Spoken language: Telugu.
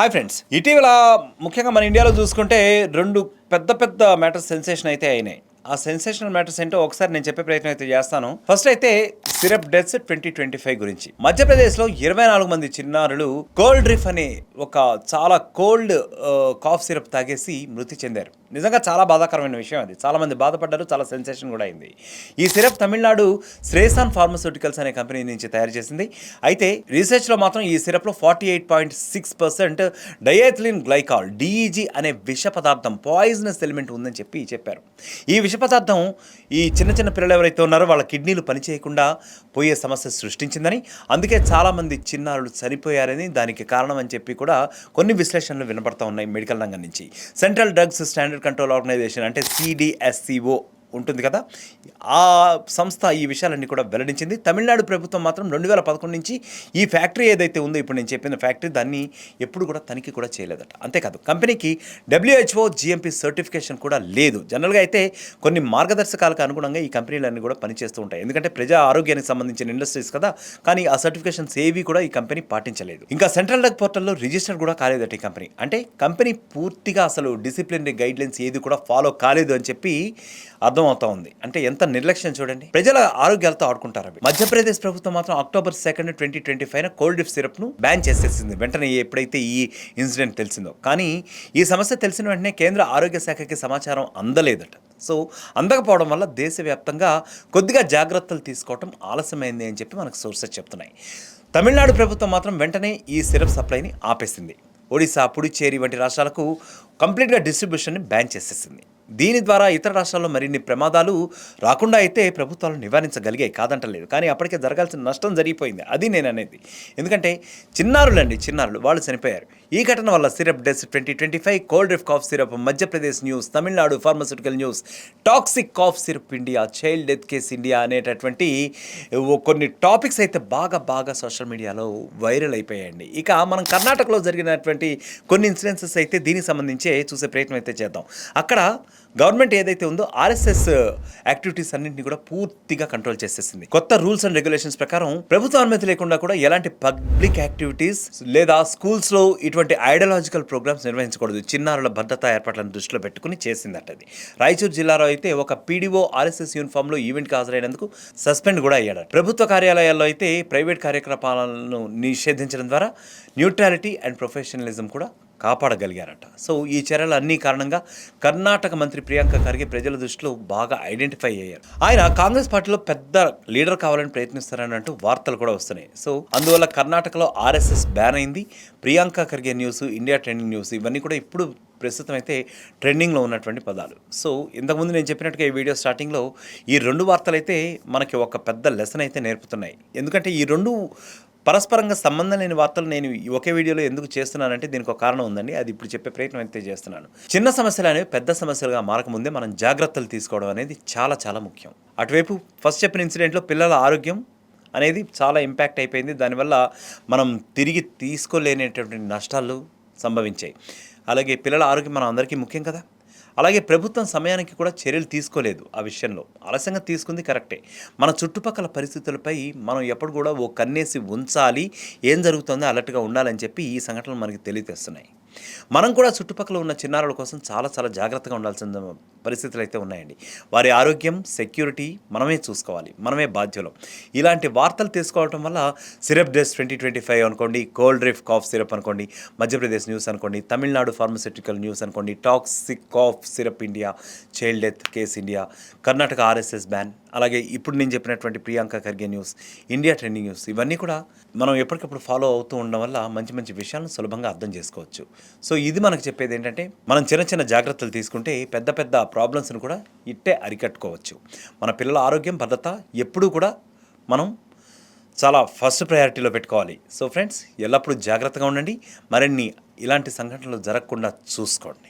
హాయ్ ఫ్రెండ్స్ ఇటీవల ముఖ్యంగా మన ఇండియాలో చూసుకుంటే రెండు పెద్ద పెద్ద మ్యాటర్స్ సెన్సేషన్ అయితే అయినాయి. ఆ సెన్సేషనల్ మ్యాటర్స్ ఏంటో ఒకసారి నేను చెప్పే ప్రయత్నం అయితే చేస్తాను. ఫస్ట్ అయితే syrup deaths twenty twenty five గురించి. మధ్యప్రదేశ్లో ఇరవై నాలుగు మంది చిన్నారులు కోల్డ్ డ్రిఫ్ అనే ఒక చాలా కోల్డ్ కాఫ్ సిరప్ తాగేసి మృతి చెందారు. నిజంగా చాలా బాధాకరమైన విషయం అది. చాలా మంది బాధపడ్డారు చాలా సెన్సేషన్ కూడా అయింది. ఈ సిరప్ తమిళనాడు శ్రేసాన్ ఫార్మస్యూటికల్స్ అనే కంపెనీ నుంచి తయారు చేసింది. అయితే రీసెర్చ్లో మాత్రం ఈ సిరప్లో forty eight point six percent diethylene glycol DEG అనే విష పదార్థం పాయిజనస్ ఎలిమెంట్ ఉందని చెప్పి చెప్పారు. ఈ విష పదార్థం ఈ చిన్న చిన్న పిల్లలు ఎవరైతే ఉన్నారో వాళ్ళ కిడ్నీలు పనిచేయకుండా పోయే సమస్య సృష్టించిందని. అందుకే చాలామంది చిన్నారులు చనిపోయారని దానికి కారణం అని చెప్పి కూడా కొన్ని విశ్లేషణలు వినపడతా ఉన్నాయి మెడికల్ రంగం నుంచి. Central drugs standard control organisation అంటే సిడిఎస్సిఓ ఉంటుంది కదా? ఆ సంస్థ ఈ విషయాలన్నీ కూడా వెల్లడించింది. తమిళనాడు ప్రభుత్వం మాత్రం రెండు వేల పదకొండు నుంచి ఈ ఫ్యాక్టరీ ఏదైతే ఉందో ఇప్పుడు నేను చెప్పిన ఫ్యాక్టరీ దాన్ని ఎప్పుడు కూడా తనిఖీ కూడా చేయలేదట. అంతేకాదు కంపెనీకి డబ్ల్యూహెచ్ఓ జిఎంపీ సర్టిఫికేషన్ కూడా లేదు. జనరల్గా అయితే కొన్ని మార్గదర్శకాలకు అనుగుణంగా ఈ కంపెనీలన్నీ కూడా పనిచేస్తూ ఉంటాయి. ఎందుకంటే ప్రజా ఆరోగ్యానికి సంబంధించిన ఇండస్ట్రీస్ కదా? కానీ ఆ సర్టిఫికేషన్స్ ఏవి కూడా ఈ కంపెనీ పాటించలేదు. ఇంకా సెంట్రల్ డెక్ పోర్టల్లో రిజిస్టర్ కూడా కాలేదట ఈ కంపెనీ. అంటే కంపెనీ పూర్తిగా అసలు డిసిప్లినరీ గైడ్లైన్స్ ఏది కూడా ఫాలో కాలేదు అని చెప్పి అర్థమవుతా ఉంది. అంటే ఎంత నిర్లక్ష్యం చూడండి. ప్రజల ఆరోగ్యాలతో ఆడుకుంటారు అవి. మధ్యప్రదేశ్ ప్రభుత్వం మాత్రం October second twenty twenty five Coldrif సిరప్ను ban చేసేసింది. వెంటనే ఎప్పుడైతే ఈ ఇన్సిడెంట్ తెలిసిందో. కానీ ఈ సమస్య తెలిసిన వెంటనే కేంద్ర ఆరోగ్య శాఖకి సమాచారం అందలేదట. సో అందకపోవడం వల్ల దేశవ్యాప్తంగా కొద్దిగా జాగ్రత్తలు తీసుకోవటం ఆలస్యమైంది అని చెప్పి మనకు సోర్సెస్ చెప్తున్నాయి. తమిళనాడు ప్రభుత్వం మాత్రం వెంటనే ఈ సిరప్ సప్లైని ఆపేసింది. ఒడిశా పుడుచ్చేరి వంటి రాష్ట్రాలకు కంప్లీట్గా డిస్ట్రిబ్యూషన్ని బ్యాన్ చేసేసింది. దీని ద్వారా ఇతర రాష్ట్రాల్లో మరిన్ని ప్రమాదాలు రాకుండా అయితే ప్రభుత్వాలు నివారించగలిగాయి కాదంటలేదు. కానీ అప్పటికే జరగాల్సిన నష్టం జరిగిపోయింది. అది నేను అనేది. ఎందుకంటే చిన్నారులండి చిన్నారులు వాళ్ళు చనిపోయారు. ఈ ఘటన వల్ల syrup deaths twenty twenty five Coldrif cough syrup Madhya Pradesh news Tamil Nadu pharmaceutical news toxic cough syrup India child death case India అనేటటువంటి కొన్ని టాపిక్స్ అయితే బాగా బాగా సోషల్ మీడియాలో వైరల్ అయిపోయాయండి. ఇక మనం కర్ణాటకలో జరిగినటువంటి కొన్ని ఇన్సిడెన్సెస్ అయితే దీనికి సంబంధించే చూసే ప్రయత్నం అయితే చేద్దాం. అక్కడ గవర్నమెంట్ ఏదైతే ఉందో ఆర్ఎస్ఎస్ యాక్టివిటీస్ అన్నింటినీ కూడా పూర్తిగా కంట్రోల్ చేసేసింది. కొత్త రూల్స్ అండ్ రెగ్యులేషన్స్ ప్రకారం ప్రభుత్వ అనుమతి లేకుండా కూడా ఎలాంటి పబ్లిక్ యాక్టివిటీస్ లేదా స్కూల్స్లో ఇటువంటి ఐడియాలజికల్ ప్రోగ్రామ్స్ నిర్వహించకూడదు. చిన్నారుల భద్రతా ఏర్పాట్లను దృష్టిలో పెట్టుకుని చేసిందట అది. రాయచూరు జిల్లాలో అయితే ఒక పీడీఓ ఆర్ఎస్ఎస్ యూనిఫామ్లో ఈవెంట్కి హాజరైనందుకు సస్పెండ్ కూడా అయ్యాడు ప్రభుత్వ కార్యాలయాల్లో అయితే ప్రైవేట్ కార్యకలాపాలను నిషేధించడం ద్వారా న్యూట్రాలిటీ అండ్ ప్రొఫెషనలిజం కూడా కాపాడగలిగారట. సో ఈ చర్యలు అన్ని కారణంగా కర్ణాటక మంత్రి ప్రియాంక ఖర్గే ప్రజల దృష్టిలో బాగా ఐడెంటిఫై అయ్యారు. ఆయన కాంగ్రెస్ పార్టీలో పెద్ద లీడర్ కావాలని ప్రయత్నిస్తారన్నట్టు వార్తలు కూడా వస్తున్నాయి. సో అందువల్ల కర్ణాటకలో ఆర్ఎస్ఎస్ బ్యాన్ అయింది. Priyanka Kharge news India trending news ఇవన్నీ కూడా ఇప్పుడు ప్రస్తుతం అయితే ట్రెండింగ్లో ఉన్నటువంటి పదాలు. సో ఇంతకుముందు నేను చెప్పినట్టుగా ఈ వీడియో స్టార్టింగ్లో ఈ రెండు వార్తలు అయితే మనకి ఒక పెద్ద లెసన్ అయితే నేర్పుతున్నాయి. ఎందుకంటే ఈ రెండు పరస్పరంగా సంబంధం లేని వార్తలు నేను ఒకే వీడియోలో ఎందుకు చేస్తున్నానంటే దీనికి ఒక కారణం ఉందండి. అది ఇప్పుడు చెప్పే ప్రయత్నం అయితే చేస్తున్నాను. చిన్న సమస్యలు అనేవి పెద్ద సమస్యలుగా మారకముందే మనం జాగ్రత్తలు తీసుకోవడం అనేది చాలా చాలా ముఖ్యం. అటువైపు ఫస్ట్ చెప్పిన ఇన్సిడెంట్లో పిల్లల ఆరోగ్యం అనేది చాలా ఇంపాక్ట్ అయిపోయింది. దానివల్ల మనం తిరిగి తీసుకోలేనటువంటి నష్టాలు సంభవించాయి. అలాగే పిల్లల ఆరోగ్యం మనం అందరికీ ముఖ్యం కదా? అలాగే ప్రభుత్వం సమయానికి కూడా చర్యలు తీసుకోలేదు ఆ విషయంలో. ఆలస్యంగా తీసుకుంది కరెక్టే. మన చుట్టుపక్కల పరిస్థితులపై మనం ఎప్పుడు కూడా ఓ కన్నేసి ఉంచాలి ఏం జరుగుతుందో అలర్ట్గా ఉండాలని చెప్పి ఈ సంఘటనలు మనకి తెలియజేస్తున్నాయి. మనం కూడా చుట్టుపక్కల ఉన్న చిన్నారుల కోసం చాలా చాలా జాగ్రత్తగా ఉండాల్సిన పరిస్థితులు అయితే ఉన్నాయండి. వారి ఆరోగ్యం సెక్యూరిటీ మనమే చూసుకోవాలి. మనమే బాధ్యులం. ఇలాంటి వార్తలు తీసుకోవడం వల్ల syrup deaths twenty twenty five అనుకోండి కోల్డ్ రీఫ్ కాఫ్ సిరప్ అనుకోండి మధ్యప్రదేశ్ న్యూస్ అనుకోండి తమిళనాడు ఫార్మస్యూటికల్ న్యూస్ అనుకోండి toxic cough syrup India child death case India Karnataka RSS ban అలాగే ఇప్పుడు నేను చెప్పినటువంటి Priyanka Kharge news India trending news ఇవన్నీ కూడా మనం ఎప్పటికప్పుడు ఫాలో అవుతూ ఉండడం వల్ల మంచి మంచి విషయాలను సులభంగా అర్థం చేసుకోవచ్చు. సో ఇది మనకు చెప్పేది ఏంటంటే మనం చిన్న చిన్న జాగ్రత్తలు తీసుకుంటే పెద్ద పెద్ద ప్రాబ్లమ్స్ని కూడా ఇట్టే అరికట్టుకోవచ్చు. మన పిల్లల ఆరోగ్యం భద్రత ఎప్పుడూ కూడా మనం చాలా ఫస్ట్ ప్రయారిటీలో పెట్టుకోవాలి. సో ఫ్రెండ్స్ ఎల్లప్పుడూ జాగ్రత్తగా ఉండండి. మరిన్ని ఇలాంటి సంఘటనలు జరగకుండా చూసుకోండి.